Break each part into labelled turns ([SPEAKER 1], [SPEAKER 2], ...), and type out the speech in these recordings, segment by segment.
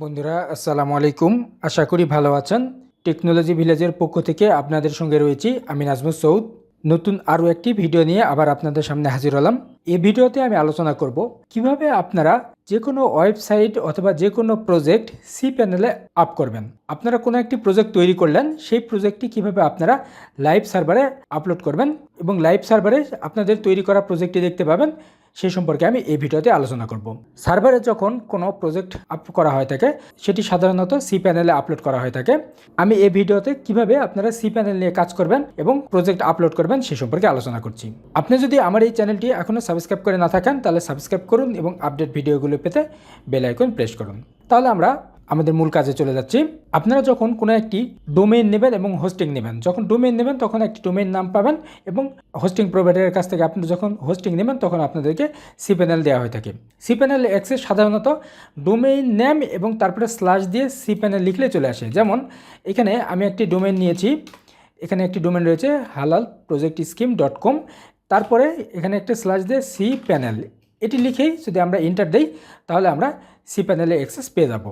[SPEAKER 1] বন্ধুরা, আসসালামু আলাইকুম। আশা করি ভালো আছেন। টেকনোলজি ভিলেজের পক্ষ থেকে আপনাদের সঙ্গে রয়েছি আমি নাজমুল সৌদ। নতুন আরও একটি ভিডিও নিয়ে আবার আপনাদের সামনে হাজির হলাম। এই ভিডিওতে আমি আলোচনা করব কীভাবে আপনারা যে কোনো ওয়েবসাইট অথবা যে কোনো প্রজেক্ট সি প্যানেলে আপ করবেন। আপনারা কোনো একটি প্রজেক্ট তৈরি করলেন, সেই প্রজেক্টটি কীভাবে আপনারা লাইভ সার্ভারে আপলোড করবেন এবং লাইভ সার্ভারে আপনাদের তৈরি করা প্রজেক্টটি দেখতে পাবেন সেই সম্পর্কে আমি এই ভিডিওতে আলোচনা করব। সার্ভারে যখন কোনো প্রজেক্ট আপ করা হয় থাকে, সেটি সাধারণত সি প্যানেলে আপলোড করা হয় থাকে। আমি এই ভিডিওতে কীভাবে আপনারা সি প্যানেল নিয়ে কাজ করবেন এবং প্রজেক্ট আপলোড করবেন সে সম্পর্কে আলোচনা করছি। আপনি যদি আমার এই চ্যানেলটি এখনও সাবস্ক্রাইব করে না থাকেন, তাহলে সাবস্ক্রাইব করুন এবং আপডেট ভিডিওগুলো পেতে বেল আইকন প্রেস করুন। তাহলে আমরা আমাদের মূল কাজে চলে যাচ্ছি। আপনারা যখন কোনো একটি ডোমেইন নেবেন এবং হোস্টিং নেবেন, যখন ডোমেইন নেবেন তখন একটি ডোমেইন নাম পাবেন এবং হোস্টিং প্রোভাইডারের কাছ থেকে আপনি যখন হোস্টিং নেবেন তখন আপনাদেরকে সি প্যানেল দেওয়া হয়ে থাকে। সি প্যানেল অ্যাক্সেস সাধারণত ডোমেইন নেম এবং তারপরে স্ল্যাশ দিয়ে সি প্যানেল লিখলে চলে আসে। যেমন, এখানে আমি একটি ডোমেইন নিয়েছি। এখানে একটি ডোমেন রয়েছে হালাল প্রজেক্ট স্কিম ডট কম। তারপরে এখানে একটা স্ল্যাশ দিয়ে সি প্যানেল এটি লিখেই যদি আমরা ইন্টার দিই, তাহলে আমরা সি প্যানেলে অ্যাক্সেস পেয়ে যাব।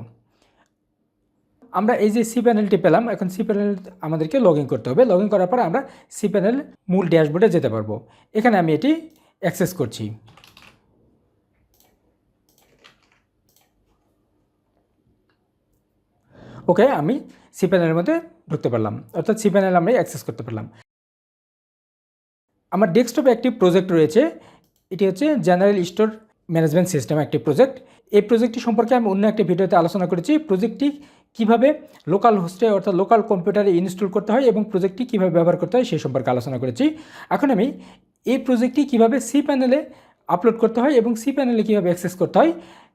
[SPEAKER 1] আমরা এই যে সি প্যানেলটি পেলাম, এখন সি প্যানেল আমাদেরকে লগ করতে হবে। লগ করার পর আমরা সি প্যানেল মূল ড্যাশবোর্ডে যেতে পারব। এখানে আমি এটি অ্যাক্সেস করছি। ওকে আমি সি প্যানেলের মধ্যে ঢুকতে পারলাম। অর্থাৎ সি প্যানেল আমি অ্যাক্সেস করতে পারলাম। আমার ডেস্কটপে একটি প্রজেক্ট রয়েছে। এটি হচ্ছে জেনারেল স্টোর ম্যানেজমেন্ট সিস্টেম একটি প্রজেক্ট এই প্রজেক্টটি সম্পর্কে আমি অন্য একটি ভিডিওতে আলোচনা করেছি। প্রজেক্টটি কীভাবে লোকাল হোস্টে অর্থাৎ লোকাল কম্পিউটারে ইনস্টল করতে হয় এবং প্রজেক্টটি কীভাবে ব্যবহার করতে হয় সেই সম্পর্কে আলোচনা করেছি। এখন আমি এই প্রজেক্টটি কীভাবে সি প্যানেলে আপলোড করতে হয় এবং সি প্যানেলে কীভাবে অ্যাক্সেস করতে হয়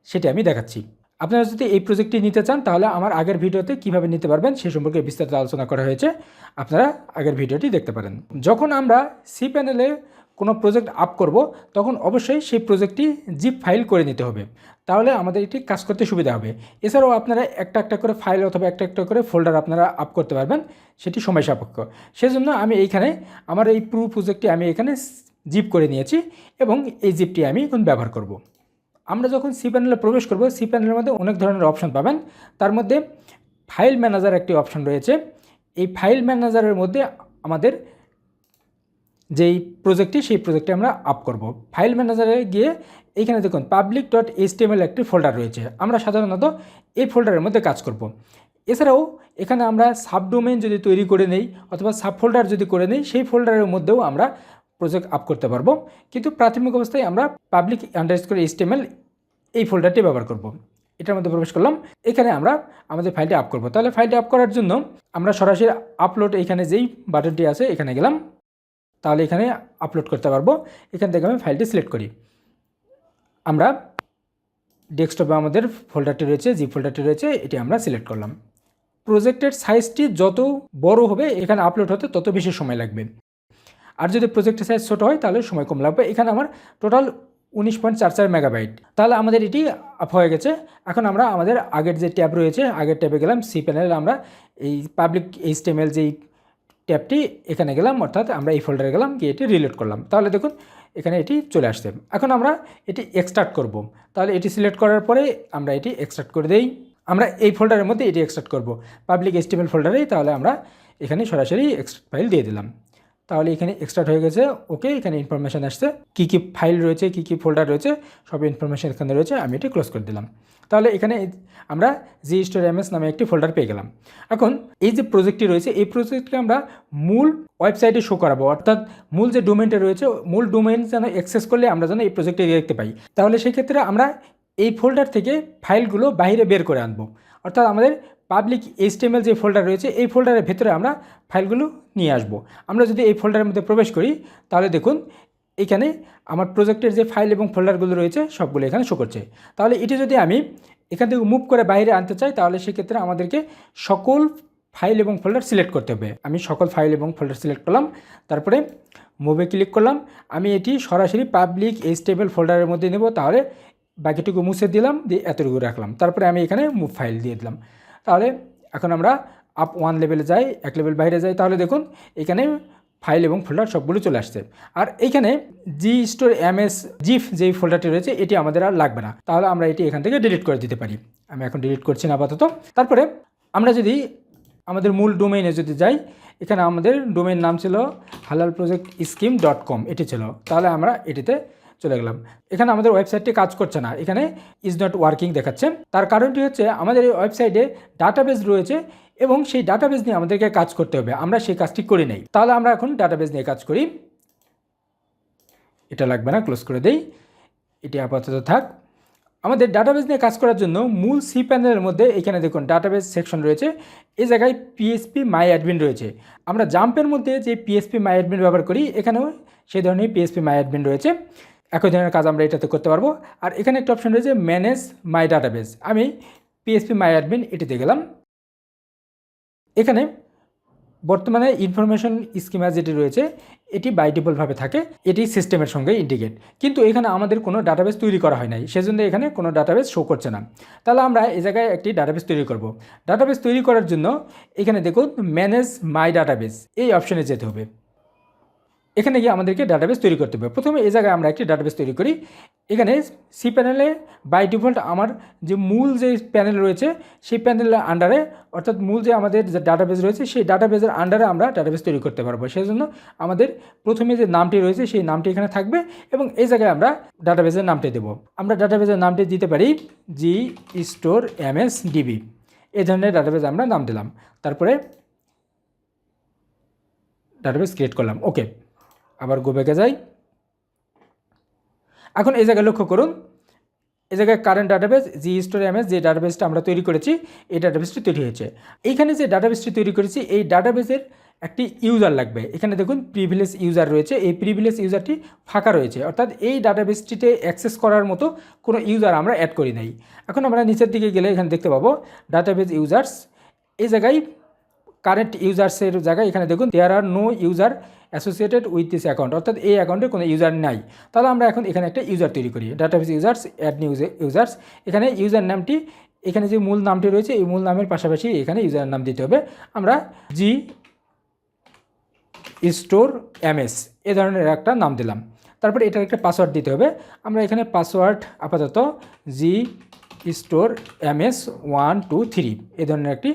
[SPEAKER 1] সেটি আমি দেখাচ্ছি। আপনারা যদি এই প্রজেক্টটি নিতে চান তাহলে আমার আগের ভিডিওতে কীভাবে নিতে পারবেন সেই সম্পর্কে বিস্তারিত আলোচনা করা হয়েছে। আপনারা আগের ভিডিওটি দেখতে পারেন। যখন আমরা সি প্যানেলে কোনো প্রজেক্ট আপ করব, তখন অবশ্যই সেই প্রজেক্টটি জিপ ফাইল করে নিতে হবে। তাহলে আমাদের এটি কাজ করতে সুবিধা হবে। এছাড়াও আপনারা একটা একটা করে ফাইল অথবা একটা একটা করে ফোল্ডার আপনারা আপ করতে পারবেন, সেটি সময় সাপেক্ষ। সেজন্য আমি এইখানে আমার এই প্রু প্রজেক্টটি আমি এখানে জিপ করে নিয়েছি এবং এই জিপটি আমি এখন ব্যবহার করব। আমরা যখন সি প্যানেলে প্রবেশ করব সি প্যানেলের মধ্যে অনেক ধরনের অপশন পাবেন। তার মধ্যে ফাইল ম্যানেজার একটি অপশন রয়েছে। এই ফাইল ম্যানেজারের মধ্যে আমাদের যেই প্রজেক্টটি সেই প্রজেক্টটি আমরা আপ করব। ফাইল ম্যানেজারে গিয়ে এইখানে দেখুন পাবলিক ডট এইচটিএমএল একটি ফোল্ডার রয়েছে। আমরা সাধারণত এই ফোল্ডারের মধ্যে কাজ করব। এছাড়াও এখানে আমরা সাবডোমেন যদি তৈরি করে নেই অথবা সাব ফোল্ডার যদি করে নেই, সেই ফোল্ডারের মধ্যেও আমরা প্রজেক্ট আপ করতে পারব। কিন্তু প্রাথমিক অবস্থায় আমরা পাবলিক আন্ডারস্কোর এইচটিএমএল এই ফোল্ডারটি ব্যবহার করব। এটার মধ্যে প্রবেশ করলাম। এখানে আমরা আমাদের ফাইলটি আপ করব। তাহলে ফাইলটি আপ করার জন্য আমরা সরাসরি আপলোড এখানে যেই বাটনটি আছে, এখানে গেলাম। তাহলে এখানে আপলোড করতে পারব। এখান থেকে আমি ফাইলটি সিলেক্ট করি। আমরা ডেস্কটপে আমাদের ফোল্ডারটি রয়েছে জি ফোল্ডারটি রয়েছে, এটি আমরা সিলেক্ট করলাম। প্রজেক্টের সাইজটি যত বড় হবে, এখানে আপলোড হতে তত বেশি সময় লাগবে। আর যদি প্রজেক্টের সাইজ ছোটো হয়, তাহলে সময় কম লাগবে। এখানে আমার টোটাল উনিশ পয়েন্ট চার চার মেগাবাইট তাহলে আমাদের এটি আপ হয়ে গেছে। এখন আমরা আমাদের আগের যে ট্যাব রয়েছে, আগের ট্যাবে গেলাম সি প্যানেল আমরা এই পাবলিক এইচটিএমএল যেই ট্যাবটি এখানে গেলাম, অর্থাৎ আমরা এই ফোল্ডারে গেলাম, গিয়ে এটি রিলোড করলাম। তাহলে দেখুন, এখানে এটি চলে আসছে। এখন আমরা এটি এক্সট্রাক্ট করব। তাহলে এটি সিলেক্ট করার পরে আমরা এটি এক্সট্রাক্ট করে দেই। আমরা এই ফোল্ডারের মধ্যে এটি এক্সট্রাক্ট করব। পাবলিক এস্টিমেল ফোল্ডারেই তাহলে আমরা এখানে সরাসরি এক্সট্রাক্ট ফাইল দিয়ে দিলাম। তাহলে এখানে এক্সট্রাক্ট হয়ে গেছে। ওকে এখানে ইনফরমেশান আসছে। কী কী ফাইল রয়েছে, কী কী ফোল্ডার রয়েছে, সব ইনফরমেশান এখানে রয়েছে, আমি এটি ক্লোজ করে দিলাম। তাহলে এখানে আমরা জি স্টোর এমএস নামে একটি ফোল্ডার পেয়ে গেলাম। এখন এই যে প্রজেক্টটি রয়েছে, এই প্রজেক্টকে আমরা মূল ওয়েবসাইটে শো করাবো। অর্থাৎ মূল যে ডোমেনটা রয়েছে, মূল ডোমেন যেন অ্যাক্সেস করলে আমরা যেন এই প্রজেক্টটি দেখতে পাই। তাহলে সেক্ষেত্রে আমরা এই ফোল্ডার থেকে ফাইলগুলো বাইরে বের করে আনব। অর্থাৎ আমাদের পাবলিক এইচটিএমএল যে ফোল্ডার রয়েছে, এই ফোল্ডারের ভেতরে আমরা ফাইলগুলো নিয়ে আসব। আমরা যদি এই ফোল্ডারের মধ্যে প্রবেশ করি, তাহলে দেখুন, এখানে আমার প্রজেক্টের যে ফাইল এবং ফোল্ডারগুলো রয়েছে, সবগুলো এখানে শো করছে। তাহলে এটি যদি আমি এখান থেকে মুভ করে বাইরে আনতে চাই, তাহলে সেক্ষেত্রে আমাদেরকে সকল ফাইল এবং ফোল্ডার সিলেক্ট করতে হবে। আমি সকল ফাইল এবং ফোল্ডার সিলেক্ট করলাম, তারপরে মুভে ক্লিক করলাম, আমি এটি সরাসরি পাবলিক এইচটিএমএল ফোল্ডারের মধ্যে নেব, তাহলে বাকিটুকু মুছে দিলাম, দিয়ে এতটুকু রাখলাম। তারপরে আমি এখানে মুভ ফাইল দিয়ে দিলাম। তাহলে এখন আমরা আপ ওয়ান লেভেলে যাই, এক লেভেল বাইরে যাই, তাহলে দেখুন এখানে ফাইল এবং ফোল্ডার সবগুলো চলে আসছে। আর এইখানে জি স্টোর এম এস জিফ যেই ফোল্ডারটি রয়েছে, এটি আমাদের আর লাগবে না। তাহলে আমরা এটি এখান থেকে ডিলিট করে দিতে পারি। আমি এখন ডিলিট করছি না আপাতত। তারপরে আমরা যদি আমাদের মূল ডোমেইনে যদি যাই, এখানে আমাদের ডোমেইন নাম ছিল হালাল প্রজেক্ট স্কিম ডট কম এটি ছিল। তাহলে আমরা এটিতে চলে গেলাম। এখানে আমাদের ওয়েবসাইটটি কাজ করছে না। এখানে ইজ নট ওয়ার্কিং দেখাচ্ছে। তার কারণটি হচ্ছে আমাদের এই ওয়েবসাইটে ডাটাবেস রয়েছে এবং সেই ডাটাবেস নিয়ে আমাদেরকে কাজ করতে হবে। আমরা সেই কাজটি করি নাই। তাহলে আমরা এখন ডাটাবেস নিয়ে কাজ করি। এটা লাগবে না ক্লোজ করে দেই। এটি আপাতত থাক। আমাদের ডাটাবেস নিয়ে কাজ করার জন্য মূল সি প্যানেলের মধ্যে এখানে দেখুন ডাটাবেস সেকশন রয়েছে। এই জায়গায় পিএসপি মাই অ্যাডমিন রয়েছে। আমরা জাম্পের মধ্যে যে পিএসপি মাই অ্যাডমিন ব্যবহার করি, এখানেও সেই ধরনের পিএসপি মাই অ্যাডমিন রয়েছে। একই ধরনের কাজ আমরা এটাতে করতে পারব। আর এখানে একটা অপশন রয়েছে ম্যানেজ মাই ডাটাবেস আমি পিএসপি মাই অ্যাডমিন এটিতে গেলাম। এখানে বর্তমানে ইনফরমেশন স্কিমা যেটি রয়েছে, এটি বাই ডিফল্টভাবে থাকে, এটি সিস্টেমের সঙ্গে ইন্টিগ্রেট কিন্তু এখানে আমাদের কোনো ডাটাবেস তৈরি করা হয় নাই, সেজন্য এখানে কোনো ডাটাবেস শো করছে না। তাহলে আমরা এই জায়গায় একটি ডাটাবেস তৈরি করব। ডাটাবেস তৈরি করার জন্য এখানে দেখুন ম্যানেজ মাই ডাটাবেস এই অপশনে যেতে হবে। এখানে গিয়ে আমাদেরকে ডাটাবেস তৈরি করতে হবে। প্রথমে এই জায়গায় আমরা একটি ডাটাবেস তৈরি করি। এখানে সি প্যানেলে বাই ডিফল্ট আমার যে মূল যে প্যানেল রয়েছে, সেই প্যানেলের আন্ডারে অর্থাৎ মূল যে আমাদের যে ডাটাবেস রয়েছে, সেই ডাটাবেসের আন্ডারে আমরা ডাটাবেস তৈরি করতে পারব। সেই জন্য আমাদের প্রথমে যে নামটি রয়েছে, সেই নামটি এখানে থাকবে এবং এই জায়গায় আমরা ডাটাবেসের নামটি দেব। আমরা ডাটাবেসের নামটি দিতে পারি G store M S DB এই ধরনের ডাটাবেস আমরা নাম দিলাম। তারপরে ডাটাবেস ক্রিয়েট করলাম। ওকে আবার গো ব্যাকে যাই। এখন এই জায়গায় লক্ষ্য করুন, এই জায়গায় current database G store MS যে ডাটাবেসটা আমরা তৈরি করেছি, এই ডাটাবেসটি তৈরি হয়েছে। এইখানে যে ডাটাবেসটি তৈরি করেছি, এই ডাটাবেসের একটি ইউজার লাগবে। এখানে দেখুন প্রিভিলেজ ইউজার রয়েছে। এই প্রিভিলেজ ইউজারটি ফাঁকা রয়েছে। অর্থাৎ এই ডাটাবেসটিতে অ্যাক্সেস করার মতো কোনো ইউজার আমরা অ্যাড করি নাই। এখন আমরা নিচের দিকে গেলে এখানে দেখতে পাবো ডাটাবেস ইউজার্স এই জায়গায় কারেন্ট ইউজার্সের জায়গায় এখানে দেখুন there are no user associated with this account অর্থাৎ এই অ্যাকাউন্টে কোনো ইউজার নাই। তাহলে আমরা এখন এখানে একটা ইউজার তৈরি করি। Database users add new users এখানে ইউজার নামটি, এখানে যে মূল নামটি রয়েছে, এই মূল নামের পাশাপাশি এখানে ইউজার নাম দিতে হবে। আমরা জি স্টোর এমএস এ ধরনের একটা নাম দিলাম। তারপরে এটার একটা পাসওয়ার্ড দিতে হবে। আমরা এখানে পাসওয়ার্ড আপাতত G store MS one two three এ ধরনের একটি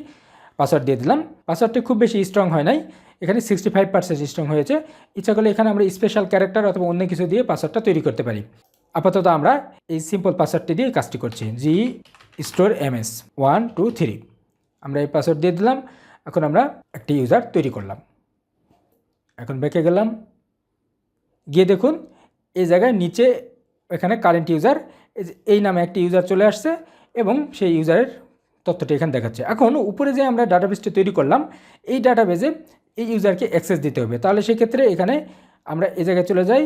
[SPEAKER 1] পাসওয়ার্ড দিয়ে দিলাম। পাসওয়ার্ডটি খুব বেশি স্ট্রং হয় নাই। এখানে সিক্সটি ফাইভ পার্সেন্ট স্ট্রং হয়েছে। ইচ্ছা করলে এখানে আমরা স্পেশাল ক্যারেক্টার অথবা অন্য কিছু দিয়ে পাসওয়ার্ডটা তৈরি করতে পারি। আপাতত আমরা এই সিম্পল পাসওয়ার্ডটি দিয়ে কাজটি করছি। G store MS one two three আমরা এই পাসওয়ার্ড দিয়ে দিলাম। এখন আমরা একটি ইউজার তৈরি করলাম। এখন ব্যাকে গেলাম। গিয়ে দেখুন, এই জায়গায় নিচে এখানে কারেন্ট ইউজার এই নামে একটি ইউজার চলে আসছে এবং সেই ইউজারের তথ্যটি এখানে দেখাচ্ছে। এখন উপরে যে আমরা ডাটাবেসটি তৈরি করলাম, এই ডাটাবেসে এই ইউজারকে অ্যাক্সেস দিতে হবে। তাহলে সেক্ষেত্রে এখানে আমরা এ জায়গায় চলে যাই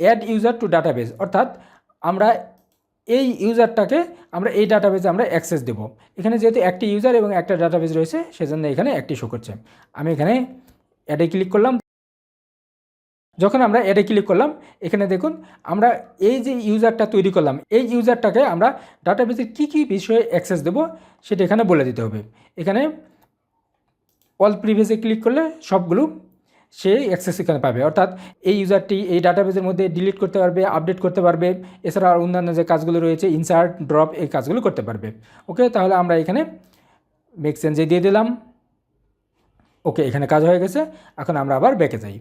[SPEAKER 1] অ্যাড ইউজার টু ডাটাবেস অর্থাৎ আমরা এই ইউজারটাকে আমরা এই ডাটাবেসে আমরা অ্যাক্সেস দেব। এখানে যেহেতু একটি ইউজার এবং একটা ডাটাবেস রয়েছে, সেজন্য এখানে একটি শো করছে। আমি এখানে অ্যাডে ক্লিক করলাম যখন আমরা অ্যাডে ক্লিক করলাম, এখানে দেখুন আমরা এই যে ইউজারটা তৈরি করলাম, এই ইউজারটাকে আমরা ডাটাবেসের কী কী বিষয়ে অ্যাক্সেস দেব সেটা এখানে বলে দিতে হবে। এখানে অল প্রিভিয়াসে ক্লিক করলে সবগুলো সে অ্যাক্সেস এখানে পাবে। অর্থাৎ এই ইউজারটি এই ডাটাবেসের মধ্যে ডিলিট করতে পারবে আপডেট করতে পারবে, এছাড়া আর অন্যান্য যে কাজগুলো রয়েছে ইনসার্ট ড্রপ এই কাজগুলো করতে পারবে। ওকে তাহলে আমরা এখানে মেক চেঞ্জে দিয়ে দিলাম। ওকে এখানে কাজ হয়ে গেছে, এখন আমরা আবার ব্যাকে যাই।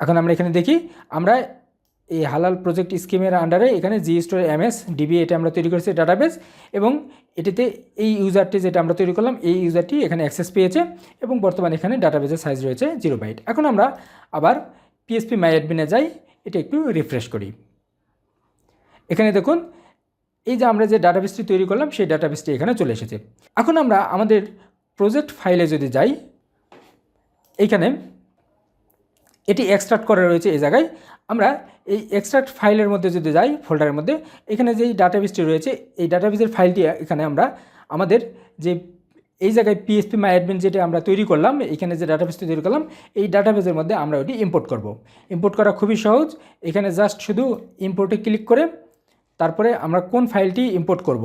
[SPEAKER 1] এখন আমরা এখানে দেখি, আমরা এই হালাল প্রজেক্ট স্কিমের আন্ডারে এখানে G store M S DB এটা আমরা তৈরি করেছি ডাটাবেস এবং এটিতে এই ইউজারটি যেটা আমরা তৈরি করলাম, এই ইউজারটি এখানে অ্যাক্সেস পেয়েছে, এবং বর্তমানে এখানে ডাটাবেসের সাইজ রয়েছে জিরো বাইট এখন আমরা আবার পিএসপি মাই অ্যাডমিনে যাই, এটা একটু রিফ্রেশ করি। এখানে দেখুন, এই যে আমরা যে ডাটাবেসটি তৈরি করলাম, সেই ডাটাবেসটি এখানে চলে এসেছে। এখন আমরা আমাদের প্রজেক্ট ফাইলে যদি যাই, এইখানে এটি এক্সট্রাক্ট করা রয়েছে এই জায়গায়। আমরা এই এক্সট্রাক্ট ফাইলের মধ্যে যদি যাই ফোল্ডারের মধ্যে, এখানে যেই ডাটাবেসটি রয়েছে, এই ডাটাবেসের ফাইলটি এখানে আমরা, আমাদের যে এই জায়গায় পিএসপি মাই অ্যাডমিন যেটা আমরা তৈরি করলাম, এখানে যে ডাটাবেসটি তৈরি করলাম, এই ডাটাবেসের মধ্যে আমরা ওটি ইম্পোর্ট করব। ইম্পোর্ট করা খুবই সহজ। এখানে জাস্ট শুধু ইম্পোর্টে ক্লিক করে, তারপরে আমরা কোন ফাইলটি ইম্পোর্ট করব?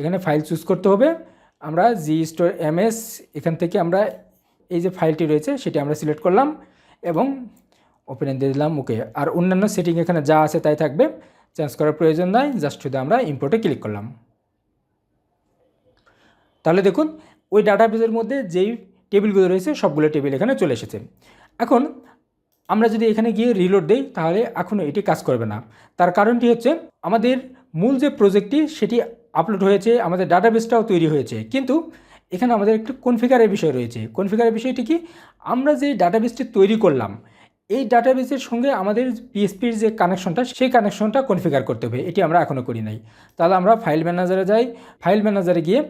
[SPEAKER 1] এখানে ফাইল চুজ করতে হবে। আমরা জি স্টোর এমএস এখান থেকে আমরা এই যে ফাইলটি রয়েছে, সেটি আমরা সিলেক্ট করলাম। এবং ওপেনে দিয়ে দিলাম ওকে আর অন্যান্য সেটিং এখানে যা আছে তাই থাকবে চেঞ্জ করার প্রয়োজন নাই জাস্ট শুধু আমরা ইম্পোর্টে ক্লিক করলাম। তাহলে দেখুন, ওই ডাটাবেসের মধ্যে যেই টেবিলগুলো রয়েছে, সবগুলো টেবিল এখানে চলে এসেছে। এখন, আমরা যদি এখানে গিয়ে রিলোড দেই, তাহলে এখনও এটি কাজ করবে না। তার কারণটি হচ্ছে, আমাদের মূল যে প্রজেক্টটি সেটি আপলোড হয়েছে, আমাদের ডাটাবেসটাও তৈরি হয়েছে। কিন্তু এখানে আমাদের একটু কনফিগারের বিষয় রয়েছে। কনফিগারের বিষয়টি কি? আমরা যে ডাটাবেসটি তৈরি করলাম, এই ডাটাবেসের সঙ্গে আমাদের পিএসপির যে কানেকশনটা সেই কানেকশনটা কনফিগার করতে হবে। এটি আমরা এখনও করি নাই। তাহলে আমরা ফাইল ম্যানেজারে যাই। ফাইল ম্যানেজারে গিয়ে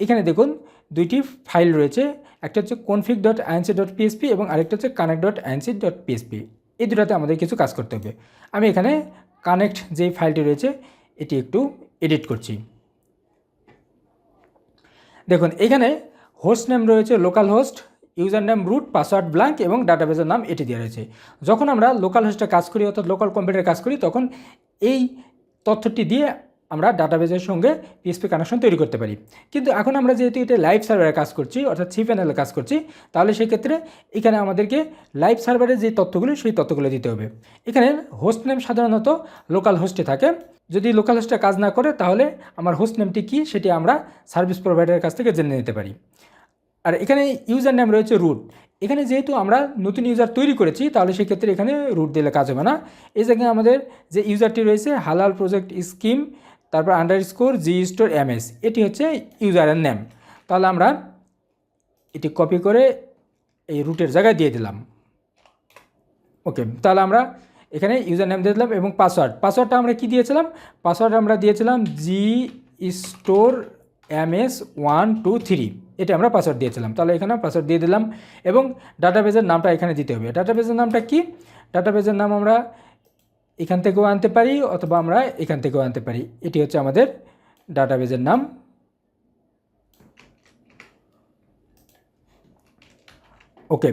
[SPEAKER 1] এখানে দেখুন, দুইটি ফাইল রয়েছে। একটা হচ্ছে config dot INC dot PHP এবং আরেকটা হচ্ছে connect dot INC dot PHP এই দুটাতে আমাদের কিছু কাজ করতে হবে। আমি এখানে কানেক্ট যেই ফাইলটি রয়েছে, এটি একটু এডিট করছি। দেখুন, এখানে হোস্ট নেম রয়েছে local host user name root password blank এবং ডাটাবেসের নাম এটি দেওয়া রয়েছে। যখন আমরা লোকাল হোস্টে কাজ করি অর্থাৎ লোকাল কম্পিউটারে কাজ করি, তখন এই তথ্যটি দিয়ে আমরা ডাটাবেসের সঙ্গে পিএসপি কানেকশন তৈরি করতে পারি। কিন্তু এখন আমরা যেহেতু এটা লাইভ সার্ভারে কাজ করছি, অর্থাৎ সি প্যানেলে কাজ করছি, তাহলে সেক্ষেত্রে এখানে আমাদেরকে লাইভ সার্ভারে যে তথ্যগুলো, সেই তথ্যগুলো দিতে হবে। এখানে হোস্ট নেম সাধারণত লোকাল হোস্টে থাকে। যদি লোকাল হোস্টে কাজ না করে, তাহলে আমার হোস্ট নেমটি কী সেটি আমরা সার্ভিস প্রোভাইডারের কাছ থেকে জেনে নিতে পারি। আর এখানে ইউজার নেম রয়েছে রুট এখানে যেহেতু আমরা নতুন ইউজার তৈরি করেছি, তাহলে সেক্ষেত্রে এখানে রুট দিলে কাজ হবে না। এই জায়গায় আমাদের যে ইউজারটি রয়েছে হালাল প্রজেক্ট স্কিম তারপর underscore G store MS এটি হচ্ছে ইউজারের নেম তাহলে আমরা এটি কপি করে এই রুটের জায়গায় দিয়ে দিলাম। ওকে তাহলে আমরা এখানে ইউজার নেম দিয়ে দিলাম এবং পাসওয়ার্ড পাসওয়ার্ডটা আমরা কি দিয়েছিলাম? পাসওয়ার্ড আমরা দিয়েছিলাম G store M S one two three এটা আমরা পাসওয়ার্ড দিয়েছিলাম। তাহলে এখানে পাসওয়ার্ড দিয়ে দিলাম এবং ডাটাবেজের নামটা এখানে দিতে হবে। ডাটাবেজের নামটা কি? ডাটাবেজের নাম আমরা এখান থেকেও আনতে পারি অথবা আমরা এখান থেকেও আনতে পারি। এটি হচ্ছে আমাদের ডাটাবেজের নাম। ওকে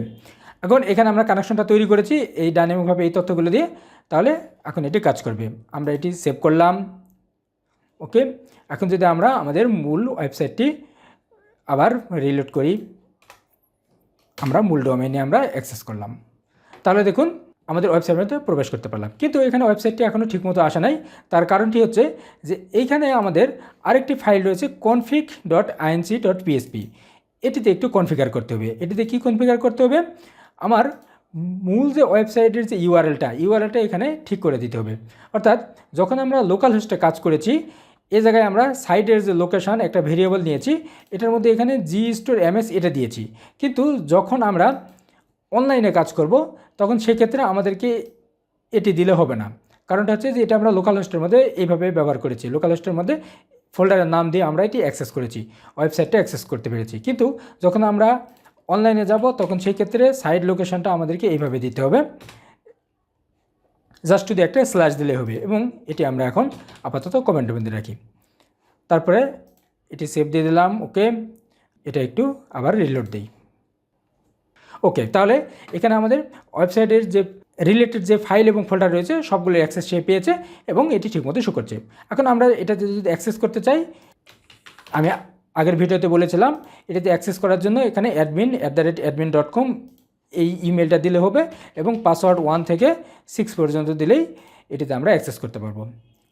[SPEAKER 1] এখন এখানে আমরা কানেকশনটা তৈরি করেছি, এই ডাইনামিকভাবে এই তথ্যগুলো দিয়ে, তাহলে এখন এটি কাজ করবে। আমরা এটি সেভ করলাম ওকে এখন যদি আমরা আমাদের মূল ওয়েবসাইটটি আবার রিলোড করি, আমরা মূল ডোমেনে আমরা অ্যাক্সেস করলাম। তাহলে দেখুন, আমাদের ওয়েবসাইটে প্রবেশ করতে পারলাম। কিন্তু এখানে ওয়েবসাইটটি এখনও ঠিকমতো আসা নাই। তার কারণটি হচ্ছে যে, এইখানে আমাদের আরেকটি ফাইল রয়েছে config dot INC dot PHP এটিতে একটু কনফিগার করতে হবে। এটিতে কী কনফিগার করতে হবে? আমার মূল যে ওয়েবসাইটের যে ইউআরএলটা ইউআরএলটা এখানে ঠিক করে দিতে হবে। অর্থাৎ যখন আমরা লোকাল হোস্টে কাজ করেছি, এ জায়গায় আমরা সাইটের যে লোকেশান একটা ভেরিয়েবল নিয়েছি, এটার মধ্যে এখানে জি স্টোর এমএস এটা দিয়েছি। কিন্তু যখন আমরা অনলাইনে কাজ করব, তখন সেক্ষেত্রে আমাদেরকে এটি দিলে হবে না। কারণটা হচ্ছে যে এটা আমরা লোকাল হোস্টের মধ্যে এইভাবে ব্যবহার করেছি। লোকাল হোস্টের মধ্যে ফোল্ডারের নাম দিয়ে আমরা এটি অ্যাক্সেস করেছি ওয়েবসাইটটা অ্যাক্সেস করতে পেরেছি। কিন্তু যখন আমরা অনলাইনে যাব, তখন সেই ক্ষেত্রে সাইড লোকেশনটা আমাদেরকে এইভাবে দিতে হবে। জাস্ট যদি একটা স্ল্যাশ দিলে হবে এবং এটি আমরা এখন আপাতত কমেন্টের মধ্যে রাখি। তারপরে এটি সেভ দিয়ে দিলাম ওকে এটা একটু আবার রিলোড দিই। ওকে তাহলে এখানে আমাদের ওয়েবসাইটের যে রিলেটেড যে ফাইল এবং ফোল্ডার রয়েছে, সবগুলো অ্যাক্সেস সে পেয়েছে এবং এটি ঠিকমতো শো করছে। এখন আমরা এটা যদি অ্যাক্সেস করতে চাই, আমি আগের ভিডিওতে বলেছিলাম, এটাতে অ্যাক্সেস করার জন্য এখানে admin at the rate admin dot com এই ইমেলটা দিলে হবে এবং পাসওয়ার্ড ওয়ান থেকে সিক্স পর্যন্ত দিলেই এটিতে আমরা অ্যাক্সেস করতে পারব।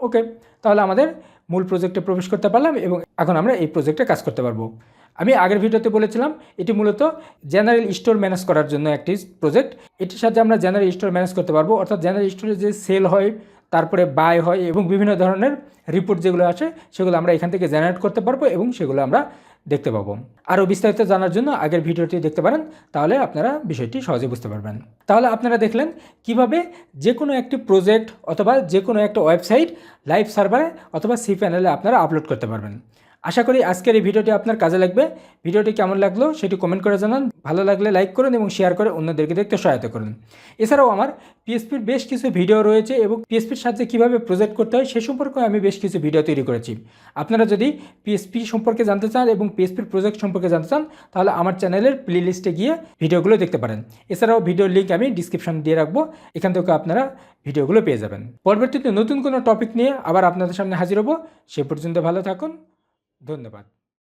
[SPEAKER 1] ওকে তাহলে আমাদের মূল প্রজেক্টে প্রবেশ করতে পারলাম এবং এখন আমরা এই প্রজেক্টে কাজ করতে পারব। আমি আগের ভিডিওতে বলেছিলাম, এটি মূলত জেনারেল স্টোর ম্যানেজ করার জন্য একটি প্রজেক্ট। এটির সাথে আমরা জেনারেল স্টোর ম্যানেজ করতে পারব। অর্থাৎ জেনারেল স্টোরে যে সেল হয়, তারপরে বাই হয় এবং বিভিন্ন ধরনের রিপোর্ট যেগুলো আসে, সেগুলো আমরা এখান থেকে জেনারেট করতে পারব এবং সেগুলো আমরা দেখতে পাবো। আরও বিস্তারিত জানার জন্য আগের ভিডিওটি দেখতে পারেন, তাহলে আপনারা বিষয়টি সহজে বুঝতে পারবেন। তাহলে আপনারা দেখলেন কীভাবে যে কোনো একটি প্রজেক্ট অথবা যে কোনো একটা ওয়েবসাইট, লাইভ সার্ভারে অথবা সি প্যানেলে আপনারা আপলোড করতে পারবেন। আশা করি আজকের এই ভিডিওটি আপনার কাজে লাগবে। ভিডিওটি কেমন লাগল সেটি কমেন্ট করে জানান। ভালো লাগলে লাইক করুন এবং শেয়ার করে অন্যদেরকে দেখতে সহায়তা করুন। এছাড়াও আমার পিএসপির বেশ কিছু ভিডিও রয়েছে এবং পিএসপির সাহায্যে কীভাবে প্রজেক্ট করতে হয় সে সম্পর্কে আমি বেশ কিছু ভিডিও তৈরি করেছি। আপনারা যদি পিএসপি সম্পর্কে জানতে চান এবং পিএসপির প্রজেক্ট সম্পর্কে জানতে চান, তাহলে আমার চ্যানেলের প্লে লিস্টে গিয়ে ভিডিওগুলো দেখতে পারেন। এছাড়াও ভিডিওর লিঙ্ক আমি ডিসক্রিপশন দিয়ে রাখব। এখান থেকে আপনারা ভিডিওগুলো পেয়ে যাবেন। পরবর্তীতে নতুন কোনো টপিক নিয়ে আবার আপনাদের সামনে হাজির হব। সে পর্যন্ত ভালো থাকুন। ধন্যবাদ।